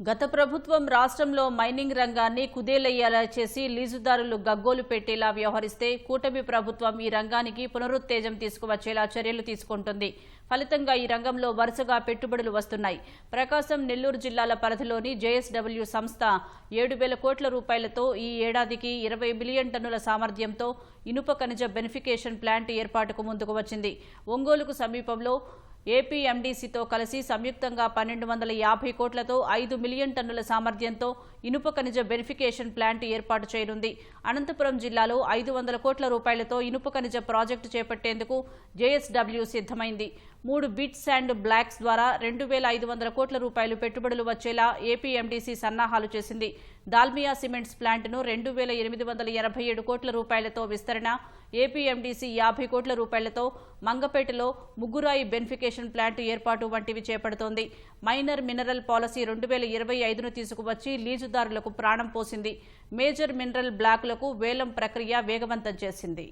గత ప్రభుత్వం రాష్ట్రంలో మైనింగ్ రంగాన్ని కుదేలయ్యేలా చేసి లీజుదారులు గగ్గోలు పెట్టేలా వ్యవహరిస్తే కూటమి ప్రభుత్వం ఈ రంగానికి పునరుత్తేజం తీసుకువచ్చేలా చర్యలు తీసుకుంటుంది. ఫలితంగా ఈ రంగంలో వరుసగా పెట్టుబడులు వస్తున్నాయి. ప్రకాశం నెల్లూరు జిల్లాల పరిధిలోని జేఎస్డబ్ల్యూ సంస్థ ఏడు వేల కోట్ల రూపాయలతో ఈ ఏడాదికి ఇరవై బిలియన్ టన్నుల సామర్థ్యంతో ఇనుప ఖనిజ బెనిఫికేషన్ ప్లాంట్ ఏర్పాటుకు ముందుకు వచ్చింది. ఒంగోలుకు సమీపంలో ఏపీఎండీసీతో కలిసి సంయుక్తంగా పన్నెండు వందల యాభై కోట్లతో ఐదు మిలియన్ టన్నుల సామర్థ్యంతో ఇనుప ఖనిజ బెనిఫికేషన్ ప్లాంట్ ఏర్పాటు చేయనుంది. అనంతపురం జిల్లాలో ఐదు వందల కోట్ల రూపాయలతో ఇనుప ఖనిజ ప్రాజెక్టు చేపట్టేందుకు జేఎస్డబ్ల్యూ సిద్ధమైంది. మూడు బిట్స్ అండ్ బ్లాక్స్ ద్వారా రెండు వేల ఐదు వందల కోట్ల రూపాయలు పెట్టుబడులు వచ్చేలా ఏపీఎండీసీ సన్నాహాలు చేసింది. దాల్మియా సిమెంట్స్ ప్లాంట్ను రెండు వేల ఎనిమిది వందల ఎనభై ఏడు కోట్ల రూపాయలతో విస్తరణ ఏపీఎండీసీ యాభై కోట్ల రూపాయలతో మంగపేటలో ముగ్గురాయి బెనిఫికేషన్ ప్లాంట్ ఏర్పాటు వంటివి చేపడుతోంది. మైనర్ మినరల్ పాలసీ రెండు వేల ఇరవై ఐదును తీసుకువచ్చి లీజుదారులకు ప్రాణం పోసింది. మేజర్ మినరల్ బ్లాకులకు వేలం ప్రక్రియ వేగవంతం చేసింది.